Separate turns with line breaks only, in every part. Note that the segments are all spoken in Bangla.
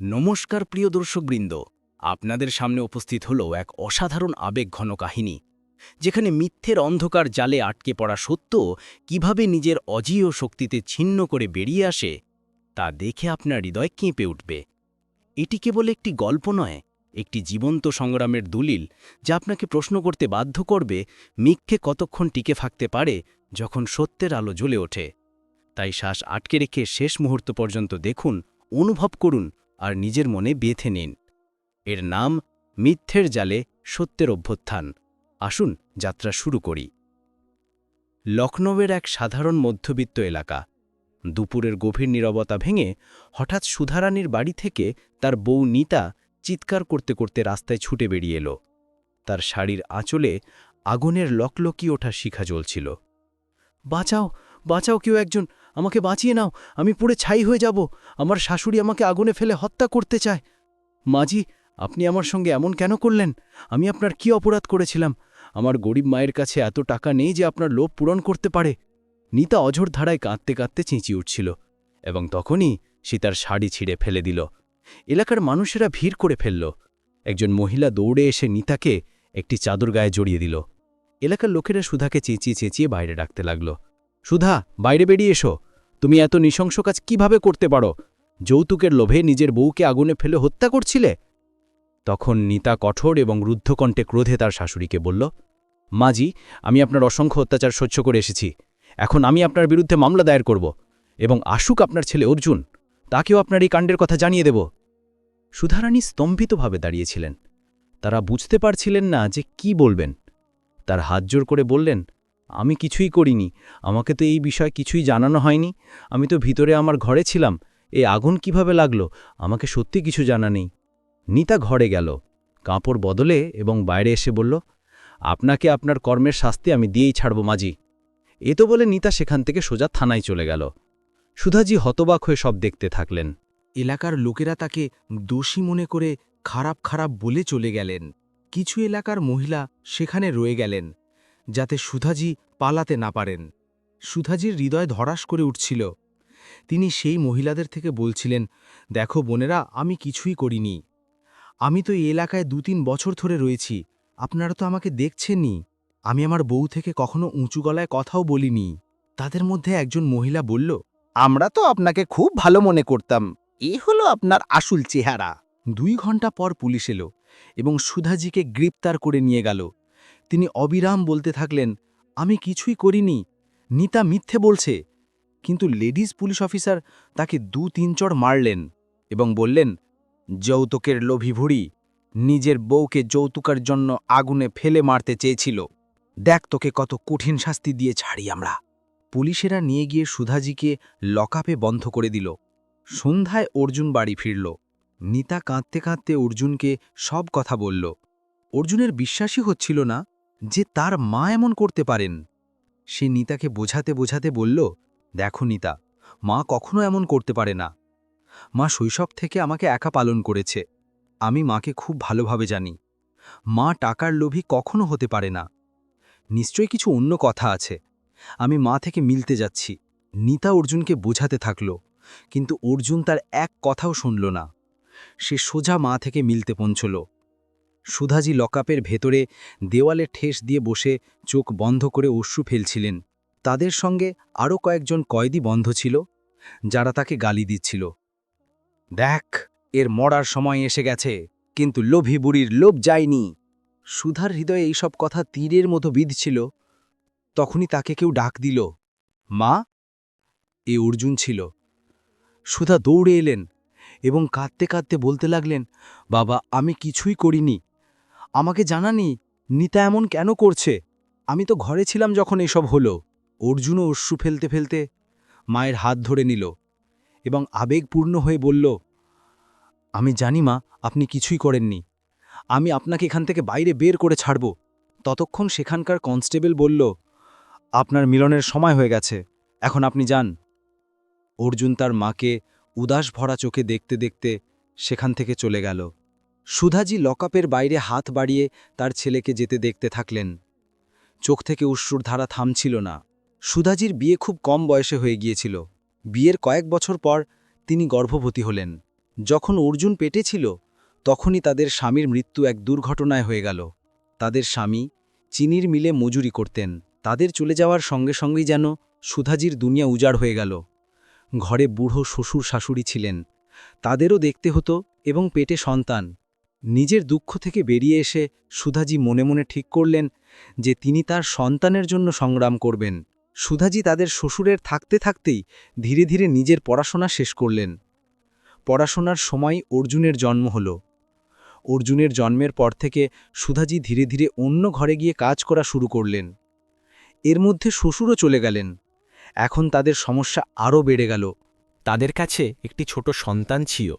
নমস্কার প্রিয় দর্শকবৃন্দ। আপনাদের সামনে উপস্থিত হল এক অসাধারণ আবেগঘন কাহিনী, যেখানে মিথ্যের অন্ধকার জালে আটকে পড়া সত্য কীভাবে নিজের অজীয় শক্তিতে ছিন্ন করে বেরিয়ে আসে, তা দেখে আপনার হৃদয় কেঁপে উঠবে। এটি কেবল একটি গল্প নয়, একটি জীবন্ত সংগ্রামের দলিল যা আপনাকে প্রশ্ন করতে বাধ্য করবে, মিথ্যে কতক্ষণ টিকে থাকতে পারে যখন সত্যের আলো জ্বলে ওঠে। তাই শ্বাস আটকে রেখে শেষ মুহূর্ত পর্যন্ত দেখুন, অনুভব করুন আর নিজের মনে বেঁধে নিন। এর নাম মিথ্যের জালে সত্যের অভ্যুত্থান। আসুন যাত্রা শুরু করি। লখনৌয়ের এক সাধারণ মধ্যবিত্ত এলাকা। দুপুরের গভীর নীরবতা ভেঙে হঠাৎ সুধারানীর বাড়ি থেকে তার বউ নিতা চিৎকার করতে করতে রাস্তায় ছুটে বেরিয়ে এলো। তার শাড়ির আঁচলে আগুনের লকলকি ওঠা শিখা জ্বলছিল। বাঁচাও বাঁচাও কেউ একজন। আমাকে বাঁচিয়ে নাও, আমি পুড়ে ছাই হয়ে যাব। আমার শাশুড়ি আমাকে আগুনে ফেলে হত্যা করতে চায়। মাজি আপনি আমার সঙ্গে এমন কেন করলেন? আমি আপনার কি অপরাধ করেছিলাম? আমার গরিব মায়ের কাছে এত টাকা নেই যে আপনার লোভ পূরণ করতে পারে। নিতা অঝোর ধারায় কাঁদতে কাঁদতে চেঁচিয়ে উঠছিল এবং তখনই সে তার শাড়ি ছিঁড়ে ফেলে দিল। এলাকার মানুষেরা ভিড় করে ফেলল। একজন মহিলা দৌড়ে এসে নিতাকে একটি চাদর গায়ে জড়িয়ে দিল। এলাকার লোকেরা সুধাকে চেঁচিয়ে চেঁচিয়ে বাইরে ডাকতে লাগল। সুধা, বাইরে বেরিয়ে এসো। তুমি এত নৃশংস কাজ কীভাবে করতে পারো? যৌতুকের লোভে নিজের বউকে আগুনে ফেলে হত্যা করছিলে? তখন নিতা কঠোর এবং রুদ্ধকণ্ঠে ক্রোধে তার শাশুড়িকে বলল, মাজি, আমি আপনার অসংখ্য অত্যাচার সহ্য করে এসেছি। এখন আমি আপনার বিরুদ্ধে মামলা দায়ের করব এবং আশুক আপনার ছেলে অর্জুন, তাকেও আপনার এই কাণ্ডের কথা জানিয়ে দেব। সুধারানী স্তম্ভিতভাবে দাঁড়িয়েছিলেন। তারা বুঝতে পারছিলেন না যে কি বলবেন। তার হাত জোর করে বললেন আমি কিছুই করিনি। আমাকে তো এই বিষয় কিছুই জানানো হয়নি। আমি তো ভিতরে আমার ঘরে ছিলাম। এই আগুন কীভাবে লাগল? আমাকে সত্যি কিছু জানা নেই। নিতা ঘরে গেল। কাপড় বদলে এবং বাইরে এসে বলল, আপনাকে আপনার কর্মের শাস্তি আমি দিয়েই ছাড়ব মাজি এ তো বলে নিতা সেখান থেকে সোজা থানায় চলে গেল। সুধাজি হতবাক হয়ে সব দেখতে থাকলেন।
এলাকার লোকেরা তাকে দোষী মনে করে খারাপ খারাপ বলে চলে গেলেন। কিছু এলাকার মহিলা সেখানে রয়ে গেলেন। যাতে সুধাজি পালাতে না পারেন। সুধাজির হৃদয় ধরাস করে উঠছিল। তিনি সেই মহিলাদের থেকে বলছিলেন দেখো বোনেরা আমি কিছুই করিনি। আমি তো এই এলাকায় দু তিন বছর ধরে রয়েছি। আপনারা তো আমাকে দেখছেননি আমি আমার বউ থেকে কখনো উঁচু গলায় কথাও বলিনি। তাদের মধ্যে একজন মহিলা বলল আমরা তো আপনাকে খুব ভালো মনে করতাম। এ হলো আপনার আসল চেহারা। দুই ঘণ্টা পর পুলিশ এলো এবং সুধাজিকে গ্রেপ্তার করে নিয়ে গেল। তিনি অবিরাম বলতে থাকলেন, আমি কিছুই করিনি। নিতা মিথ্যে বলছে। কিন্তু লেডিস পুলিশ অফিসার তাকে দু তিন চড় মারলেন এবং বললেন, যৌতুকের লোভী ভুড়ি নিজের বউকে যৌতুকের জন্য আগুনে ফেলে মারতে চেয়েছিল। দেখ তোকে কত কঠিন শাস্তি দিয়ে ছাড়ি আমরা। পুলিশেরা নিয়ে গিয়ে সুধাজিকে লকআপে বন্ধ করে দিল। সন্ধ্যায় অর্জুন বাড়ি ফিরল। নিতা কাঁদতে কাঁদতে অর্জুনকে সব কথা বলল। অর্জুনের বিশ্বাসই হচ্ছিল না যে তার মা এমন করতে পারেন। সে নিতাকে বোঝাতে বোঝাতে বলল, দেখো নিতা, মা কখনো এমন করতে পারে না। মা শৈশব থেকে আমাকে একা পালন করেছে। আমি মাকে খুব ভালোভাবে জানি। মা টাকার লোভী কখনো হতে পারে না। নিশ্চয়ই কিছু অন্য কথা আছে। আমি মা থেকে মিলতে যাচ্ছি। নিতা অর্জুনকে বোঝাতে থাকল, কিন্তু অর্জুন তার এক কথাও শুনল না। সে সোজা মা থেকে মিলতে পৌঁছল। সুধাজি লকআপের ভেতরে দেওয়ালে ঠেস দিয়ে বসে চোখ বন্ধ করে অশ্রু ফেলছিলেন। তাদের সঙ্গে আরও কয়েকজন কয়েদি বন্ধ ছিল, যারা তাকে গালি দিচ্ছিল। দেখ, এর মরার সময় এসে গেছে, কিন্তু লোভী বুড়ির লোভ যায়নি। সুধার হৃদয়ে এইসব কথা তীরের মতো বিধছিল। তখনই তাকে কেউ ডাক দিল, মা? এ অর্জুন ছিল। সুধা দৌড়ে এলেন এবং কাঁদতে কাঁদতে বলতে লাগলেন, বাবা, আমি কিছুই করিনি আমাকে জানানি, নিতা এমন কেন করছে? আমি তো ঘরে ছিলাম যখন এসব হলো। অর্জুনও অশ্রু ফেলতে ফেলতে মায়ের হাত ধরে নিল এবং আবেগপূর্ণ হয়ে বলল, আমি জানি মা, আপনি কিছুই করেননি। আমি আপনাকে এখান থেকে বাইরে বের করে ছাড়ব। ততক্ষণ সেখানকার কনস্টেবল বলল, আপনার মিলনের সময় হয়ে গেছে, এখন আপনি যান। অর্জুন তার মাকে উদাস ভরা চোখে দেখতে দেখতে সেখান থেকে চলে গেল। সুধাজি লকআপের বাইরে হাত বাড়িয়ে তার ছেলেকে যেতে দেখতে থাকলেন। চোখ থেকে উশ্রুর ধারা থামছিল না। সুধাজির বিয়ে খুব কম বয়সে হয়ে গিয়েছিল। বিয়ের কয়েক বছর পর তিনি গর্ভবতী হলেন।
যখন অর্জুন পেটে ছিল, তখনই তাদের স্বামীর মৃত্যু এক দুর্ঘটনায় হয়ে গেল। তাদের স্বামী চিনির মিলে মজুরি করতেন। তাদের চলে যাওয়ার সঙ্গে সঙ্গেই যেন সুধাজির দুনিয়া উজাড় হয়ে গেল। ঘরে বুড়ো শ্বশুর শাশুড়ি ছিলেন। তাদেরও দেখতে হতো এবং পেটে সন্তান। নিজের দুঃখ থেকে বেরিয়ে এসে সুধাজি মনে মনে ঠিক করলেন যে তিনি তার সন্তানের জন্য সংগ্রাম করবেন। সুধাজি তাদের শ্বশুরের থাকতে থাকতেই ধীরে ধীরে নিজের পড়াশোনা শেষ করলেন। পড়াশোনার সময় অর্জুনের জন্ম হল। অর্জুনের জন্মের পর থেকে সুধাজি ধীরে ধীরে অন্য ঘরে গিয়ে কাজ করা শুরু করলেন। এর মধ্যে শ্বশুরও চলে গেলেন। এখন তাদের সমস্যা আরও বেড়ে গেল।
তাদের কাছে একটি ছোট সন্তান ছিল,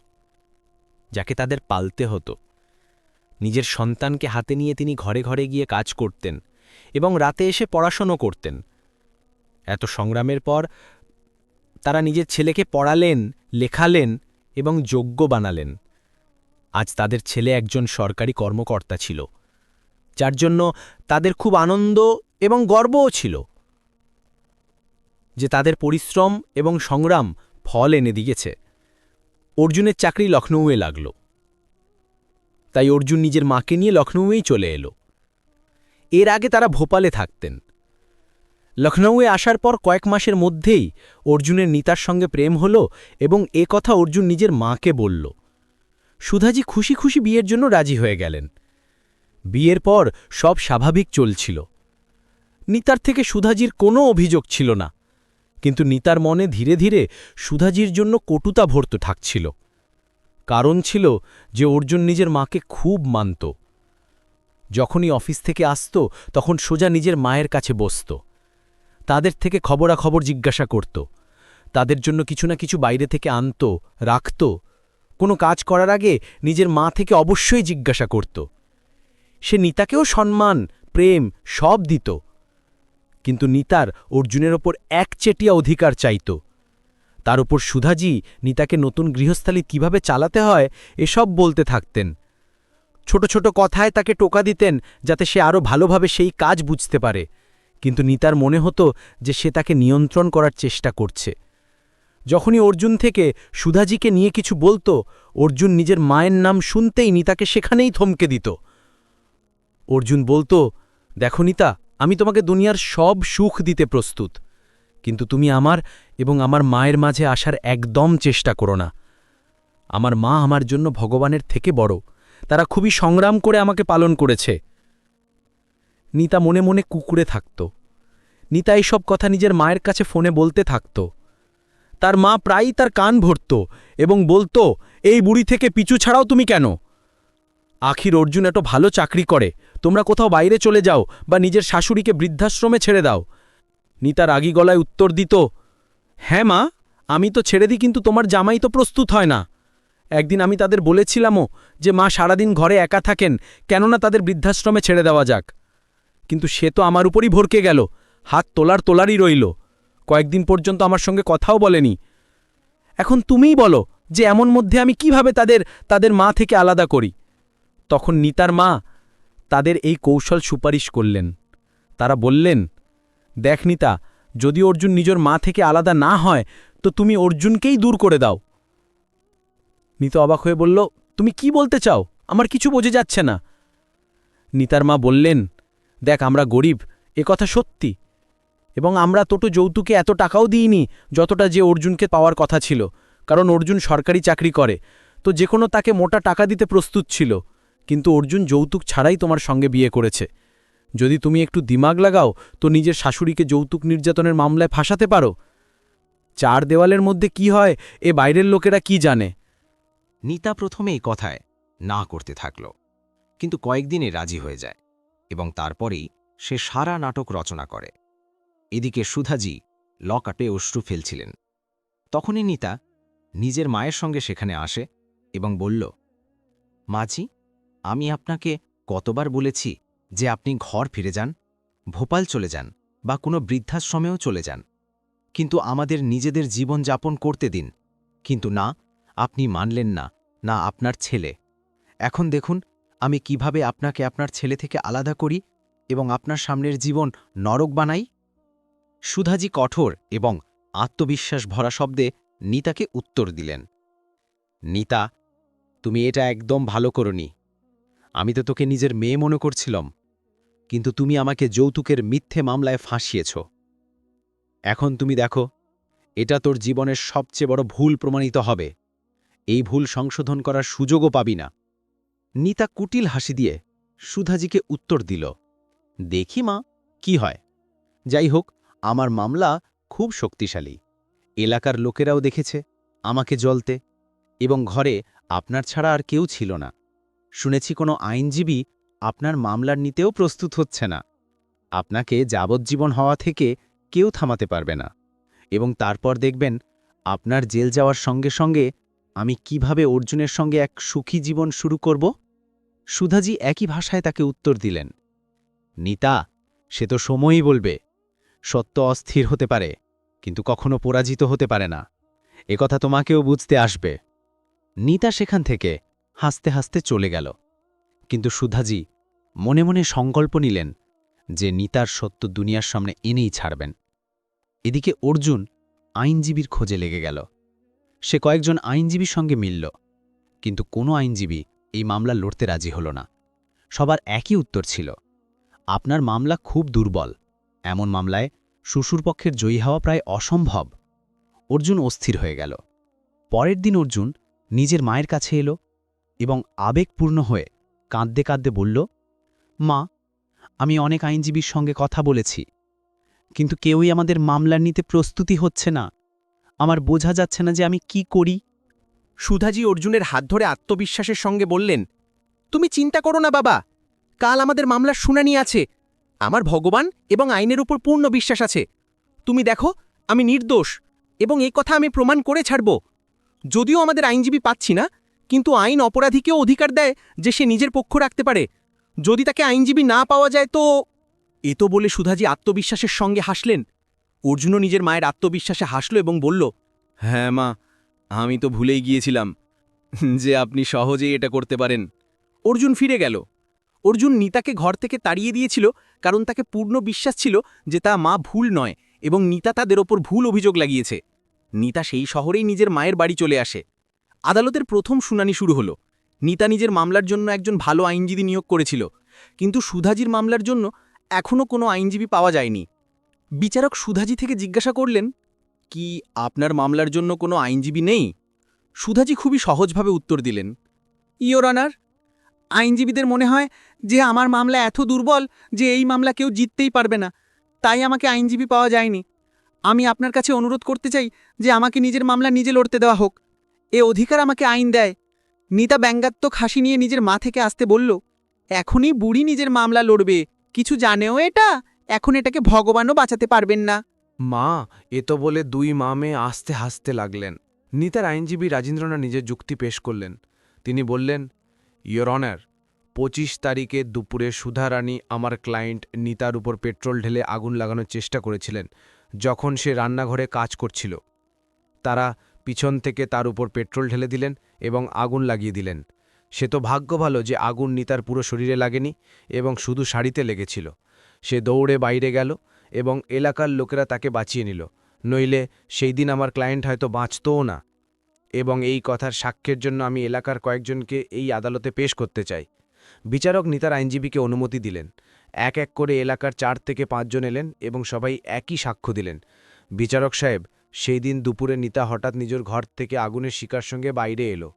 যাকে তাদের পালতে হতো। নিজের সন্তানকে হাতে নিয়ে তিনি ঘরে ঘরে গিয়ে কাজ করতেন এবং রাতে এসে পড়াশোনা করতেন। এত সংগ্রামের পর তারা নিজের ছেলেকে পড়ালেন, লেখালেন এবং যোগ্য বানালেন। আজ তাদের ছেলে একজন সরকারি কর্মকর্তা ছিল, যার জন্য তাদের খুব আনন্দ এবং গর্বও ছিল যে তাদের পরিশ্রম এবং সংগ্রাম ফল এনে দিয়েছে। অর্জুনের চাকরি লখনৌয়ে লাগল। তাই অর্জুন নিজের মাকে নিয়ে লখনৌয়েই চলে এলো। এর আগে তারা ভোপালে থাকতেন। লখনৌয়ে আসার পর কয়েক মাসের মধ্যেই অর্জুনের নিতার সঙ্গে প্রেম হল এবং এ কথা অর্জুন নিজের মাকে বলল। সুধাজি খুশি খুশি বিয়ের জন্য রাজি হয়ে গেলেন। বিয়ের পর সব স্বাভাবিক চলছিল। নিতার থেকে সুধাজির কোনো অভিযোগ ছিল না, কিন্তু নিতার মনে ধীরে ধীরে সুধাজির জন্য কটুতা ভর্ত থাকছিল কারণ ছিল যে অর্জুন নিজের মাকে খুব মানত। যখনই অফিস থেকে আসত, তখন সোজা নিজের মায়ের কাছে বসত। তাদের থেকে খবরাখবর জিজ্ঞাসা করত। তাদের জন্য কিছু না কিছু বাইরে থেকে আনত, রাখত। কোনো কাজ করার আগে নিজের মা থেকে অবশ্যই জিজ্ঞাসা করত। সে নিতাকেও সম্মান, প্রেম সব দিত। কিন্তু নিতার অর্জুনের ওপর একচেটিয়া অধিকার চাইত। তার উপর সুধাজি নিতাকে নতুন গৃহস্থালী কীভাবে চালাতে হয়, এসব বলতে থাকতেন। ছোট ছোট কথায় তাকে টোকা দিতেন যাতে সে আরও ভালোভাবে সেই কাজ বুঝতে পারে। কিন্তু নিতার মনে হতো যে সে তাকে নিয়ন্ত্রণ করার চেষ্টা করছে। যখনই অর্জুন থেকে সুধাজিকে নিয়ে কিছু বলতো, অর্জুন নিজের মায়ের নাম শুনতেই নিতাকে সেখানেই থমকে দিত। অর্জুন বলতো, দেখো নিতা, আমি তোমাকে দুনিয়ার সব সুখ দিতে প্রস্তুত। কিন্তু তুমি আমার এবং আমার মায়ের মাঝে আসার একদম চেষ্টা করো না। আমার মা আমার জন্য ভগবানের থেকে বড়। তারা খুবই সংগ্রাম করে আমাকে পালন করেছে। নিতা মনে মনে কুকুরে থাকত। নিতা এইসব কথা নিজের মায়ের কাছে ফোনে বলতে থাকত। তার মা প্রায়ই তার কান ভরত এবং বলতো, এই বুড়ি থেকে পিছু ছাড়াও তুমি কেন? আখির অর্জুন এত ভালো চাকরি করে, তোমরা কোথাও বাইরে চলে যাও বা নিজের শাশুড়িকে বৃদ্ধাশ্রমে ছেড়ে দাও। নিতা রাগী গলায় উত্তর দিত হ্যাঁ মা, আমি তো ছেড়ে দিই, কিন্তু তোমার জামাই তো প্রস্তুত হয় না। একদিন আমি তাদের বলেছিলামও যে মা সারাদিন ঘরে একা থাকেন, কেননা তাদের বৃদ্ধাশ্রমে ছেড়ে দেওয়া যাক। কিন্তু সে তো আমার উপরই ভরকে গেল, হাত তোলার তোলারই রইল। কয়েকদিন পর্যন্ত আমার সঙ্গে কথাও বলেনি। এখন তুমিই বলো যে এমন মধ্যে আমি কীভাবে তাদের তাদের মা থেকে আলাদা করি? তখন নিতার মা তাদের এই কৌশল সুপারিশ করলেন। তারা বললেন দেখ নিতা যদি অর্জুন নিজের মা থেকে আলাদা না হয়, তো তুমি অর্জুনকেই দূর করে দাও। নিতা অবাক হয়ে বলল, তুমি কি বলতে চাও? আমার কিছু বোঝে যাচ্ছে না। নিতার মা বললেন, দেখ, আমরা গরিব, এ কথা সত্যি। এবং আমরা তোটো যৌতুকে এত টাকাও দিইনি, যতটা যে অর্জুনকে পাওয়ার কথা ছিল। কারণ অর্জুন সরকারি চাকরি করে, তো যে কোনো তাকে মোটা টাকা দিতে প্রস্তুত ছিল। কিন্তু অর্জুন যৌতুক ছাড়াই তোমার সঙ্গে বিয়ে করেছে। যদি তুমি একটু দিমাগ লাগাও, তো নিজের শাশুড়িকে যৌতুক নির্যাতনের মামলায় ফাঁসাতে পারো। চার দেওয়ালের মধ্যে কি হয়, এ বাইরের লোকেরা কি জানে?
নিতা প্রথমে এই কথায় না করতে থাকল, কিন্তু কয়েকদিনে রাজি হয়ে যায় এবং তারপরেই সে সারা নাটক রচনা করে। এদিকে সুধাজি লকাটে অশ্রু ফেলছিলেন। তখনই নিতা নিজের মায়ের সঙ্গে সেখানে আসে এবং বলল, মাঝি, আমি আপনাকে কতবার বলেছি যে আপনি ঘর ফিরে যান, ভোপাল চলে যান বা কোনো বৃদ্ধাশ্রমেও চলে যান। কিন্তু আমাদের নিজেদের জীবন যাপন করতে দিন। কিন্তু না, আপনি মানলেন না না আপনার ছেলে। এখন দেখুন, আমি কীভাবে আপনাকে আপনার ছেলে থেকে আলাদা করি এবং আপনার সামনের জীবন নরক বানাই? সুধাজি কঠোর এবং আত্মবিশ্বাস ভরা শব্দে নিতাকে উত্তর দিলেন,
নিতা, তুমি এটা একদম ভালো করনি। আমি তো তোকে নিজের মেয়ে মনে করছিলাম। কিন্তু তুমি আমাকে যৌতুকের মিথ্যে মামলায় ফাঁসিয়েছ। এখন তুমি দেখো, এটা তোর জীবনের সবচেয়ে বড় ভুল প্রমাণিত হবে। এই ভুল সংশোধন করার সুযোগও পাবি না। নিতা কুটিল হাসি দিয়ে সুধাজিকে উত্তর দিল, দেখি মা, কি হয়। যাই হোক, আমার মামলা খুব শক্তিশালী। এলাকার লোকেরাও দেখেছে, আমাকে জলতে এবং ঘরে আপনার ছাড়া আর কেউ ছিল না। শুনেছি কোনো আইনজীবী আপনার মামলার নিতেও প্রস্তুত হচ্ছে না। আপনাকে যাবজ্জীবন হওয়া থেকে কেউ থামাতে পারবে না। এবং তারপর দেখবেন, আপনার জেল যাওয়ার সঙ্গে সঙ্গে আমি কীভাবে অর্জুনের সঙ্গে এক সুখী জীবন শুরু করব? সুধাজি একই ভাষায় তাকে উত্তর দিলেন, নিতা, সে তো সময়ই বলবে। সত্য অস্থির হতে পারে, কিন্তু কখনো পরাজিত হতে পারে না। একথা তোমাকেও বুঝতে আসবে। নিতা সেখান থেকে হাসতে হাসতে চলে গেল। কিন্তু সুধাজি মনে মনে সংকল্প নিলেন যে নিতার সত্য দুনিয়ার সামনে এনেই ছাড়বেন। এদিকে অর্জুন আইনজীবীর খোঁজে লেগে গেল। সে কয়েকজন আইনজীবীর সঙ্গে মিলল, কিন্তু কোনো আইনজীবী এই মামলা লড়তে রাজি হল না। সবার একই উত্তর ছিল, আপনার মামলা খুব দুর্বল। এমন মামলায় শ্বশুরপক্ষের জয়ী হওয়া প্রায় অসম্ভব। অর্জুন অস্থির হয়ে গেল। পরের দিন অর্জুন নিজের মায়ের কাছে এলো এবং আবেগপূর্ণ হয়ে কাঁদতে কাঁদতে বলল, মা, আমি অনেক আইনজীবীর সঙ্গে কথা বলেছি, কিন্তু কেউই আমাদের মামলার নিতে প্রস্তুতি হচ্ছে না। আমার বোঝা যাচ্ছে না যে আমি কি করি।
সুধাজি অর্জুনের হাত ধরে আত্মবিশ্বাসের সঙ্গে বললেন, তুমি চিন্তা করো না বাবা, কাল আমাদের মামলার শুনানি আছে। আমার ভগবান এবং আইনের উপর পূর্ণ বিশ্বাস আছে। তুমি দেখো, আমি নির্দোষ এবং এই কথা আমি প্রমাণ করে ছাড়ব। যদিও আমাদের আইনজীবী পাচ্ছি না কিন্তু আইন অপরাধীকেও অধিকার দেয় যে সে নিজের পক্ষ রাখতে পারে। যদি তাকে আইনজীবী না পাওয়া যায় তো এ তো বলে সুধাজি আত্মবিশ্বাসের সঙ্গে হাসলেন। অর্জুনও নিজের মায়ের আত্মবিশ্বাসে হাসল এবং বলল হ্যাঁ মা, আমি তো ভুলেই গিয়েছিলাম যে আপনি সহজেই এটা করতে পারেন। অর্জুন ফিরে গেল। অর্জুন নিতাকে ঘর থেকে তাড়িয়ে দিয়েছিল কারণ তাকে পূর্ণ বিশ্বাস ছিল যে তা মা ভুল নয় এবং নিতা তাদের ওপর ভুল অভিযোগ লাগিয়েছে। নিতা সেই শহরেই নিজের মায়ের বাড়ি চলে আসে। আদালতের প্রথম শুনানি শুরু হলো। নিতা নিজের মামলার জন্য একজন ভালো আইনজীবী নিয়োগ করেছিল, কিন্তু সুধাজির মামলার জন্য এখনও কোনো আইনজীবী পাওয়া যায়নি। বিচারক সুধাজি থেকে জিজ্ঞাসা করলেন, কি আপনার মামলার জন্য কোনো আইনজীবী নেই? সুধাজি খুবই সহজভাবে উত্তর দিলেন ইয়োর অনার, আইনজীবীদের মনে হয় যে আমার মামলা এত দুর্বল যে এই মামলা কেউ জিততেই পারবে না, তাই আমাকে আইনজীবী পাওয়া যায়নি। আমি আপনার কাছে অনুরোধ করতে চাই যে আমাকে নিজের মামলা নিজে লড়তে দেওয়া হোক। এ অধিকার আমাকে আইন দেয়। নিতা ব্যঙ্গাত্মক হাসি নিয়ে নিজের মা থেকে আসতে বলল, এখনই বুড়ি নিজের মামলা লড়বে। কিছু জানেও এটা? এখন এটাকে ভগবানও বাঁচাতে পারবেন না।
মা, এ তো বলে দুই মা মেয়ে আস্তে হাসতে লাগলেন। নিতার আইনজীবী রাজেন্দ্রনাথ নিজের যুক্তি পেশ করলেন। তিনি বললেন ইয়োর অনার পঁচিশ তারিখে দুপুরে সুধারানী আমার ক্লায়েন্ট নিতার উপর পেট্রোল ঢেলে আগুন লাগানোর চেষ্টা করেছিলেন, যখন সে রান্নাঘরে কাজ করছিল। তারা পিছন থেকে তার উপর পেট্রোল ঢেলে দিলেন এবং আগুন লাগিয়ে দিলেন। সে তো ভাগ্য ভালো যে আগুন নিতার পুরো শরীরে লাগেনি এবং শুধু শাড়িতে লেগেছিল। সে দৌড়ে বাইরে গেল এবং এলাকার লোকেরা তাকে বাঁচিয়ে নিল। নইলে সেই দিন আমার ক্লায়েন্ট হয়তো বাঁচতও না। এবং এই কথার সাক্ষ্যের জন্য আমি এলাকার কয়েকজনকে এই আদালতে পেশ করতে চাই। বিচারক নিতার আইনজীবীকে অনুমতি দিলেন। এক এক করে এলাকার চার থেকে পাঁচজন এলেন এবং সবাই একই সাক্ষ্য দিলেন। বিচারক সাহেব সেই দিন দুপুরে নিতা হঠাৎ নিজের ঘর থেকে আগুনের শিকার সঙ্গে বাইরে এলো।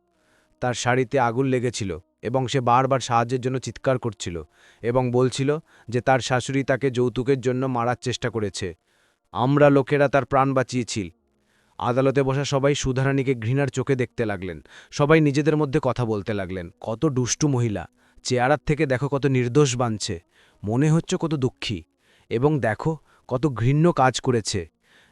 তার শাড়িতে আগুন লেগেছিল এবং সে বারবার সাহায্যের জন্য চিৎকার করছিল এবং বলছিল যে তার শাশুড়ি তাকে যৌতুকের জন্য মারার চেষ্টা করেছে। আমরা লোকেরা তার প্রাণ বাঁচিয়েছিল আদালতে বসা সবাই সুধারানীকে ঘৃণার চোখে দেখতে লাগলেন। সবাই নিজেদের মধ্যে কথা বলতে লাগলেন। কত দুষ্টু মহিলা। চেয়ারার থেকে দেখো কত নির্দোষ বাঁধছে মনে হচ্ছে কত দুঃখী। এবং দেখো কত ঘৃণ্য কাজ করেছে।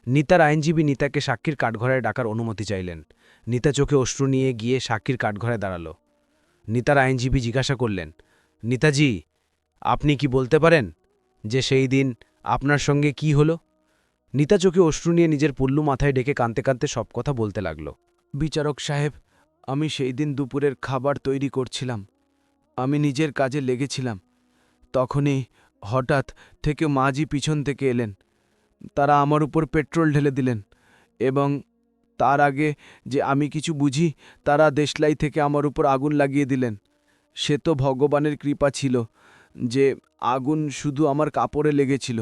নিতার আইনজীবী নিতাকে সাক্ষীর কাঠঘরায় ডাকার অনুমতি চাইলেন। নিতা চোখে অশ্রু নিয়ে গিয়ে সাক্ষীর কাঠঘরায় দাঁড়াল। নিতার আইনজীবী জিজ্ঞাসা করলেন, নিতাজি, আপনি কি বলতে পারেন যে সেই দিন আপনার সঙ্গে কি হলো? নিতা চোখে অশ্রু নিয়ে নিজের পুল্লু মাথায় ডেকে কাঁদতে কাঁদতে সব কথা বলতে লাগল। বিচারক সাহেব, আমি সেই দিন দুপুরের খাবার তৈরি করছিলাম। আমি নিজের কাজে লেগেছিলাম। তখনই হঠাৎ থেকে মাঝি পিছন থেকে এলেন। তারা আমার উপর পেট্রোল ঢেলে দিলেন এবং
তার আগে যে আমি কিছু বুঝি, তারা দেশলাই থেকে আমার উপর আগুন লাগিয়ে দিলেন। সে তো ভগবানের কৃপা ছিল যে আগুন শুধু আমার কাপড়ে লেগেছিল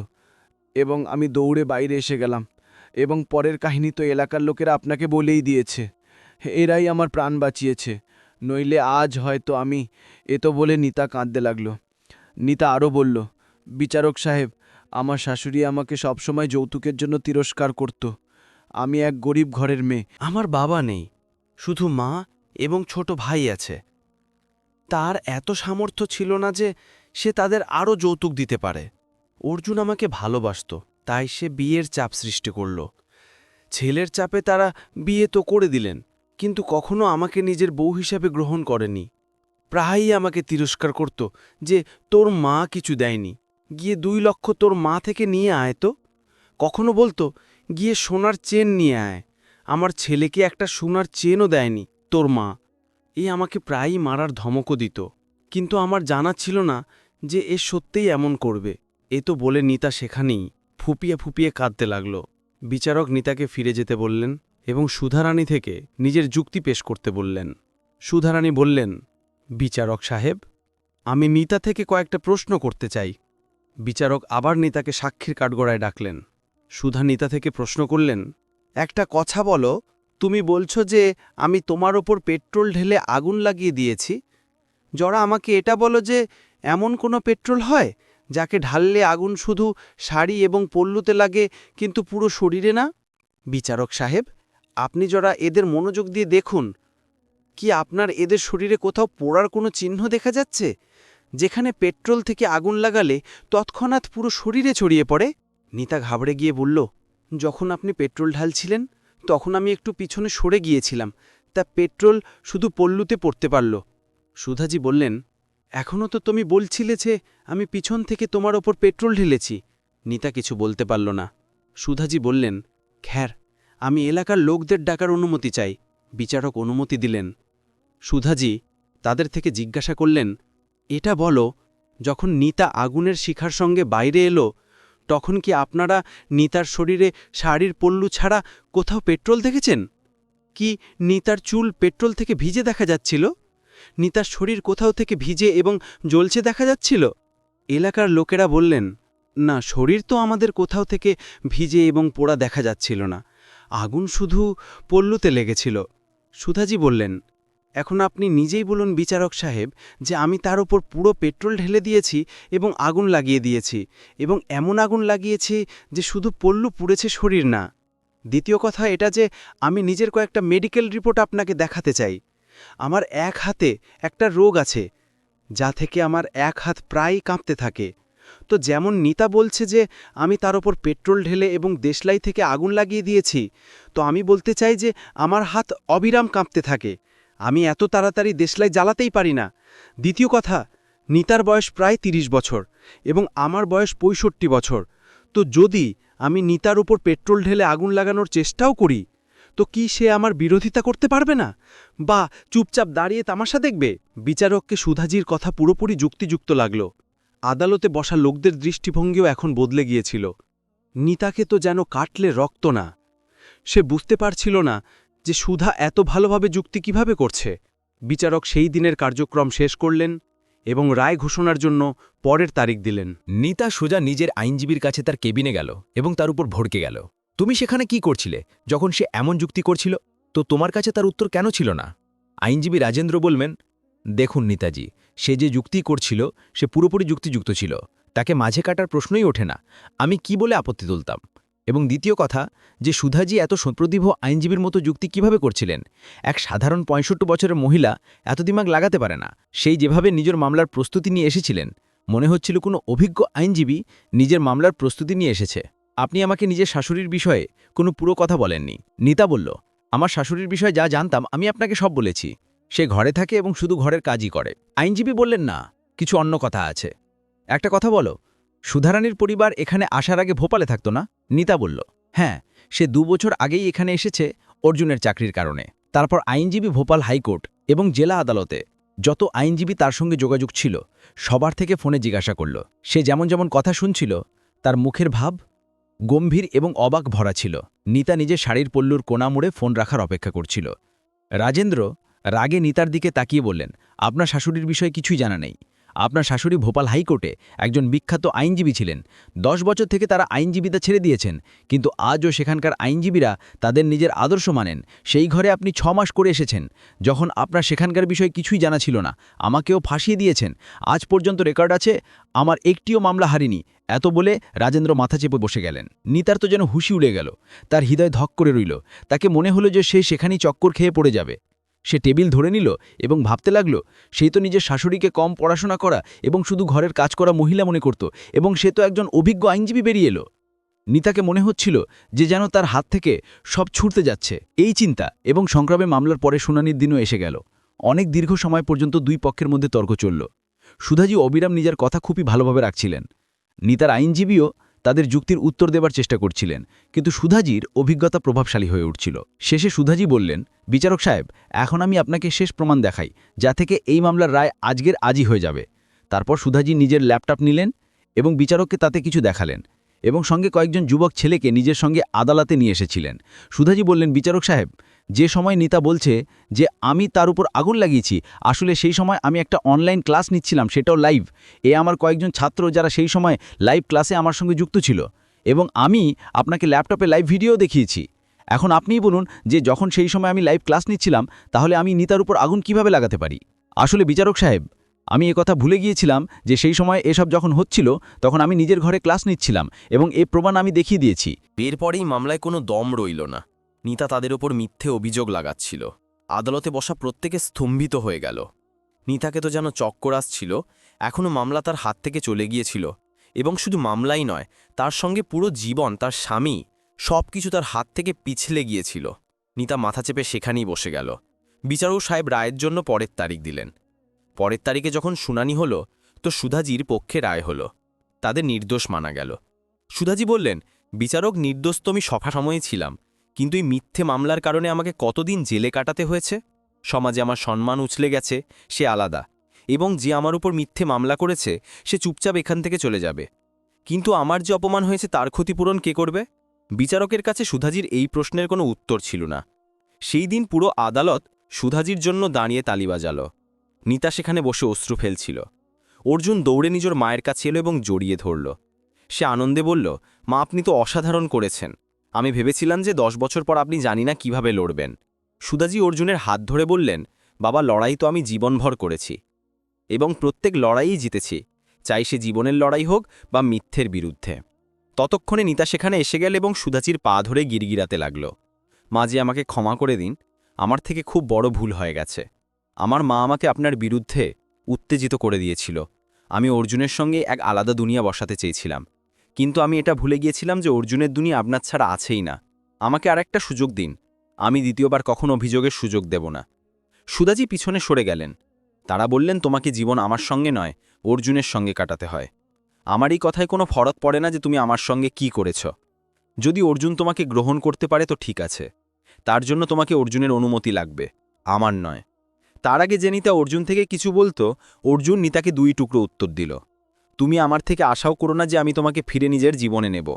এবং আমি দৌড়ে বাইরে এসে গেলাম এবং পরের কাহিনী তো এলাকার লোকেরা আপনাকে বলেই দিয়েছে। এরাই আমার প্রাণ বাঁচিয়েছে, নইলে আজ হয়তো আমি এ তো বলে নিতা কাঁদতে লাগল। নিতা আরও বলল, বিচারক সাহেব আমার শাশুড়ি আমাকে সবসময় যৌতুকের জন্য তিরস্কার করত। আমি এক গরিব ঘরের মেয়ে।
আমার বাবা নেই, শুধু মা এবং ছোট ভাই আছে। তার এত সামর্থ্য ছিল না যে সে তাদের আরও যৌতুক দিতে পারে। অর্জুন আমাকে ভালোবাসত, তাই সে বিয়ের চাপ সৃষ্টি করল। ছেলের চাপে তারা বিয়ে তো করে দিলেন, কিন্তু কখনো আমাকে নিজের বউ হিসাবে গ্রহণ করেনি। প্রায়ই আমাকে তিরস্কার করত যে তোর মা কিছু দেয়নি। গিয়ে দুই লক্ষ তোর মা থেকে নিয়ে আয় তো। কখনো বলতো, গিয়ে সোনার চেন নিয়ে আয়। আমার ছেলেকে একটা সোনার চেনও দেয়নি, তোর মা। এ আমাকে প্রায়ই মারার ধমকও দিত। কিন্তু আমার জানা ছিল না যে এ সত্যিই এমন করবে। এ তো বলে নিতা সেখানেই ফুপিয়ে ফুপিয়ে কাঁদতে লাগল। বিচারক নিতাকে ফিরে যেতে বললেন এবং সুধারানী থেকে নিজের যুক্তি পেশ করতে বললেন। সুধারানী বললেন, বিচারক সাহেব, আমি নিতা থেকে কয়েকটা প্রশ্ন করতে চাই। বিচারক আবার নিতাকে সাক্ষীর কাঠগড়ায় ডাকলেন। সুধা নিতা থেকে প্রশ্ন করলেন, একটা কথা বলো, তুমি বলছো যে আমি তোমার ওপর পেট্রোল ঢেলে আগুন লাগিয়ে দিয়েছি। জরা, আমাকে এটা বলো যে এমন কোনো পেট্রোল হয় যাকে ঢাললে আগুন শুধু শাড়ি এবং পল্লুতে লাগে কিন্তু পুরো শরীরে না? বিচারক সাহেব, আপনি জরা এদের মনোযোগ দিয়ে দেখুন। কি আপনার এদের শরীরে কোথাও পোড়ার কোনো চিহ্ন দেখা যাচ্ছে? যেখানে পেট্রোল থেকে আগুন লাগালে তৎক্ষণাৎ পুরো শরীরে ছড়িয়ে পড়ে। নিতা ঘাবড়ে গিয়ে বলল, যখন আপনি পেট্রোল ঢালছিলেন, তখন আমি একটু পিছনে সরে গিয়েছিলাম। তা পেট্রোল শুধু পল্লুতে পড়তে পারল। সুধাজি বললেন এখনও তো তুমি বলছিলে যে আমি পিছন থেকে তোমার ওপর পেট্রোল ঢেলেছি। নিতা কিছু বলতে পারল না। সুধাজি বললেন, খ্যার, আমি এলাকার লোকদের ডাকার অনুমতি চাই। বিচারক অনুমতি দিলেন। সুধাজি তাদের থেকে জিজ্ঞাসা করলেন এটা বলো, যখন নিতা আগুনের শিখার সঙ্গে বাইরে এলো, তখন কি আপনারা নিতার শরীরে শাড়ির পল্লু ছাড়া কোথাও পেট্রোল দেখেছেন? কি নিতার চুল পেট্রোল থেকে ভিজে দেখা যাচ্ছিল? নিতার শরীর কোথাও থেকে ভিজে এবং জ্বলছে দেখা যাচ্ছিল? এলাকার লোকেরা বললেন, না, শরীর তো আমাদের কোথাও থেকে ভিজে এবং পোড়া দেখা যাচ্ছিল না। আগুন শুধু পল্লুতে লেগেছিল। সুধাজি বললেন এখন আপনি নিজেই বলুন বিচারক সাহেব যে আমি তার ওপর পুরো পেট্রোল ঢেলে দিয়েছি এবং আগুন লাগিয়ে দিয়েছি এবং এমন আগুন লাগিয়েছি যে শুধু পল্লু পুড়েছে শরীর না। দ্বিতীয় কথা এটা যে আমি নিজের কয়েকটা মেডিকেল রিপোর্ট আপনাকে দেখাতে চাই। আমার এক হাতে একটা রোগ আছে, যা থেকে আমার এক হাত প্রায়ই কাঁপতে থাকে। তো যেমন নিতা বলছে যে আমি তার ওপর পেট্রোল ঢেলে এবং দেশলাই থেকে আগুন লাগিয়ে দিয়েছি, তো আমি বলতে চাই যে আমার হাত অবিরাম কাঁপতে থাকে। আমি এত তাড়াতাড়ি দেশলাই জ্বালাতেই পারি না। দ্বিতীয় কথা, নিতার বয়স প্রায় ৩০ বছর এবং আমার বয়স পঁয়ষট্টি বছর। তো যদি আমি নিতার উপর পেট্রোল ঢেলে আগুন লাগানোর চেষ্টাও করি, তো কি সে আমার বিরোধিতা করতে পারবে না? বা চুপচাপ দাঁড়িয়ে তামাশা দেখবে? বিচারককে সুধাজির কথা পুরোপুরি যুক্তিযুক্ত লাগল। আদালতে বসা লোকদের দৃষ্টিভঙ্গিও এখন বদলে গিয়েছিল। নিতাকে তো যেন কাটলে রক্ত না। সে বুঝতে পারছিল না যে সুধা এত ভালোভাবে যুক্তি কীভাবে করছে? বিচারক সেই দিনের কার্যক্রম শেষ করলেন এবং রায় ঘোষণার জন্য পরের তারিখ দিলেন।
নিতা সোজা নিজের আইনজীবীর কাছে তার কেবিনে গেল এবং তার উপর ভড়কে গেল। তুমি সেখানে কি করছিলে? যখন সে এমন যুক্তি করছিল, তো তোমার কাছে তার উত্তর কেন ছিল না? আইনজীবী রাজেন্দ্র বলবেন দেখুন নেতাজি, সে যে যুক্তি করছিল, সে পুরোপুরি যুক্তিযুক্ত ছিল। তাকে মাঝে কাটার প্রশ্নই ওঠে না। আমি কি বলে আপত্তি তুলতাম? এবং দ্বিতীয় কথা, যে সুধাজি এত সুপ্রতিভ আইনজীবীর মতো যুক্তি কীভাবে করছিলেন? এক সাধারণ পঁয়ষট্টি বছরের মহিলা এত দিমাগ লাগাতে পারে না। সেই যেভাবে নিজের মামলার প্রস্তুতি নিয়ে এসেছিলেন, মনে হচ্ছিল কোনো অভিজ্ঞ আইনজীবী নিজের মামলার প্রস্তুতি নিয়ে এসেছে। আপনি আমাকে নিজের শাশুড়ির বিষয়ে কোনো পুরো কথা বলেননি। নিতা বলল, আমার শাশুড়ির বিষয়ে যা জানতাম, আমি আপনাকে সব বলেছি। সে ঘরে থাকে এবং শুধু ঘরের কাজই করে। আইনজীবী বললেন, না, কিছু অন্য কথা আছে। একটা কথা বলো, সুধারানীর পরিবার এখানে আসার আগে ভোপালে থাকতো না? নিতা বলল হ্যাঁ সে দু বছর আগেই এখানে এসেছে অর্জুনের চাকরির কারণে। তারপর আইনজীবী ভোপাল হাইকোর্ট এবং জেলা আদালতে যত আইনজীবী তার সঙ্গে যোগাযোগ ছিল, সবার থেকে ফোনে জিজ্ঞাসা করল। সে যেমন যেমন কথা শুনছিল, তার মুখের ভাব
গম্ভীর এবং অবাক ভরা ছিল। নিতা নিজে শাড়ির পল্লুর কোনা মুড়ে ফোন রাখার অপেক্ষা করছিল। রাজেন্দ্র রাগে নিতার দিকে তাকিয়ে বললেন, আপনার শাশুড়ির বিষয়ে কিছুই জানা নেই। আপনার শাশুড়ি ভোপাল হাইকোর্টে একজন বিখ্যাত আইনজীবী ছিলেন। দশ বছর থেকে তারা আইনজীবীতা ছেড়ে দিয়েছেন, কিন্তু আজও সেখানকার আইনজীবীরা তাদের নিজের আদর্শ মানেন। সেই ঘরে আপনি ছ মাস করে এসেছেন। যখন আপনার সেখানকার বিষয়ে কিছুই জানা ছিল না, আমাকেও ফাঁসিয়ে দিয়েছেন। আজ পর্যন্ত রেকর্ড আছে, আমার একটিও মামলা হারিনি। এত বলে রাজেন্দ্র মাথা চেপে বসে গেলেন। নিতার তো যেন হুশি উড়ে গেল। তার হৃদয় ধক করে রইল। তাকে মনে হলো যে সে সেখানেই চক্কর খেয়ে পড়ে যাবে। সে টেবিল ধরে নিল এবং ভাবতে লাগল সেই তো নিজের শাশুড়িকে কম পড়াশোনা করা এবং শুধু ঘরের কাজ করা মহিলা মনে করত এবং সে তো একজন অভিজ্ঞ আইনজীবী বেরিয়ে এলো। নিতাকে মনে হচ্ছিল যে যেন তার হাত থেকে সব ছুটতে যাচ্ছে। এই চিন্তা এবং সংগ্রামে মামলার পরে শুনানির দিনও এসে গেল। অনেক দীর্ঘ সময় পর্যন্ত দুই পক্ষের মধ্যে তর্ক চলল। সুধাজি অবিরাম নিজের কথা খুবই ভালোভাবে রাখছিলেন। নিতার আইনজীবীও তাদের যুক্তির উত্তর দেবার চেষ্টা করছিলেন, কিন্তু সুধাজির অভিজ্ঞতা প্রভাবশালী হয়ে উঠছিল। শেষে সুধাজি বললেন, বিচারক সাহেব, এখন আমি আপনাকে শেষ প্রমাণ দেখাই, যা থেকে এই মামলার রায় আজকের আজই হয়ে যাবে। তারপর সুধাজি নিজের ল্যাপটপ নিলেন এবং বিচারককে তাতে কিছু দেখালেন এবং সঙ্গে কয়েকজন যুবক ছেলেকে নিজের সঙ্গে আদালতে নিয়ে এসেছিলেন। সুধাজি বললেন, বিচারক সাহেব যে সময় নিতা বলছে যে, আমি তার উপর আগুন লাগিয়েছি, আসলে সেই সময় আমি একটা অনলাইন ক্লাস নিচ্ছিলাম, সেটাও লাইভ এ আমার কয়েকজন ছাত্র যারা সেই সময় লাইভ ক্লাসে আমার সঙ্গে যুক্ত ছিল এবং আমি আপনাকে ল্যাপটপে লাইভ ভিডিও দেখিয়েছি। এখন আপনিই বলুন যে, যখন সেই সময় আমি লাইভ ক্লাস নিচ্ছিলাম, তাহলে আমি নিতার উপর আগুন কীভাবে লাগাতে পারি? আসলে বিচারক সাহেব, আমি কথা ভুলে গিয়েছিলাম যে, সেই সময় এসব যখন হচ্ছিল, তখন আমি নিজের ঘরে ক্লাস নিচ্ছিলাম এবং এ প্রমাণ আমি দেখিয়ে দিয়েছি।
এরপরেই মামলায় কোনো দম রইল না। নিতা তাদের ওপর মিথ্যে অভিযোগ লাগাচ্ছিল। আদালতে বসা প্রত্যেকে স্তম্ভিত হয়ে গেল। নিতাকে তো যেন চক্কর আসছিল এখনও মামলা তার হাত থেকে চলে গিয়েছিল। এবং শুধু মামলাই নয়, তার সঙ্গে পুরো জীবন, তার স্বামী সব কিছু তার হাত থেকে পিছলে গিয়েছিল। নিতা মাথা চেপে সেখানেই বসে গেল। বিচারক সাহেব রায়ের জন্য পরের তারিখ দিলেন। পরের তারিখে যখন শুনানি হলো, তো সুধাজির পক্ষে রায় হলো। তাদের নির্দোষ মানা গেল। সুধাজি বললেন, বিচারক নির্দোষ তো আমি সফা সময়ে ছিলাম। কিন্তু এই মিথ্যে মামলার কারণে আমাকে কতদিন জেলে কাটাতে হয়েছে? সমাজে আমার সম্মান উছলে গেছে, সে আলাদা। এবং যে আমার উপর মিথ্যে মামলা করেছে, সে চুপচাপ এখান থেকে চলে যাবে। কিন্তু আমার যে অপমান হয়েছে, তার ক্ষতিপূরণ কে করবে? বিচারকের কাছে সুধাজির এই প্রশ্নের কোনো উত্তর ছিল না। সেই দিন পুরো আদালত সুধাজির জন্য দাঁড়িয়ে তালি বাজাল। নিতা সেখানে বসে অশ্রু ফেলছিল। অর্জুন দৌড়ে নিজের মায়ের কাছে এলো এবং জড়িয়ে ধরল। সে আনন্দে বলল, মা, আপনি তো অসাধারণ করেছেন। আমি ভেবেছিলাম যে দশ বছর পর আপনি জানি না কীভাবে লড়বেন। সুদাজি অর্জুনের হাত ধরে বললেন, বাবা, লড়াই তো আমি জীবনভর করেছি এবং প্রত্যেক লড়াইই জিতেছি। চাই সে জীবনের লড়াই হোক বা মিথ্যের বিরুদ্ধে। ততক্ষণে নিতা সেখানে এসে গেল এবং সুদাচির পা ধরে গিরগিরাতে লাগল। মাঝে আমাকে ক্ষমা করে দিন, আমার থেকে খুব বড় ভুল হয়ে গেছে। আমার মা আমাকে আপনার বিরুদ্ধে উত্তেজিত করে দিয়েছিল। আমি অর্জুনের সঙ্গে এক আলাদা দুনিয়া বসাতে চেয়েছিলাম। কিন্তু আমি এটা ভুলে গিয়েছিলাম যে অর্জুনের দুনিয়া আপনার ছাড়া আছেই না। আমাকে আর একটা সুযোগ দিন। আমি দ্বিতীয়বার কখন অভিযোগের সুযোগ দেব না। সুদাজি পিছনে সরে গেলেন। তারা বললেন, তোমাকে জীবন আমার সঙ্গে নয়, অর্জুনের সঙ্গে কাটাতে হয়। আমার এই কথায় কোনো ফরক পড়ে না যে তুমি আমার সঙ্গে কি করেছ। যদি অর্জুন তোমাকে গ্রহণ করতে পারে তো ঠিক আছে। তার জন্য তোমাকে অর্জুনের অনুমতি লাগবে, আমার নয়। তার আগে যে নিতা অর্জুন থেকে কিছু বলতো, অর্জুন নিতাকে দুই টুকরো উত্তর দিল। তুমি আমার থেকে আশাও করো না যে আমি তোমাকে ফিরে নিজের জীবনে নেব।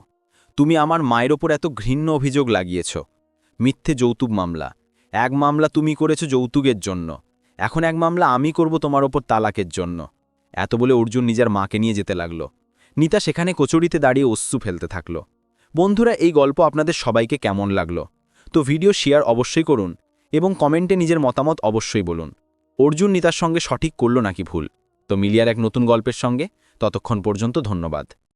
তুমি আমার মায়ের ওপর এত ঘৃণ্য অভিযোগ লাগিয়েছ। মিথ্যে যৌতুক মামলা। এক মামলা তুমি করেছ যৌতুকের জন্য। এখন এক মামলা আমি করব তোমার ওপর তালাকের জন্য। এত বলে অর্জুন নিজের মাকে নিয়ে যেতে লাগল। নিতা সেখানে কচুরিতে দাঁড়িয়ে অশ্রু ফেলতে থাকল। বন্ধুরা, এই গল্প আপনাদের সবাইকে কেমন লাগল? তো ভিডিও শেয়ার অবশ্যই করুন এবং কমেন্টে নিজের মতামত অবশ্যই বলুন। অর্জুন নিতার সঙ্গে সঠিক করল নাকি ভুল? তো মিলিয়ার এক নতুন গল্পের সঙ্গে ততক্ষণ পর্যন্ত ধন্যবাদ।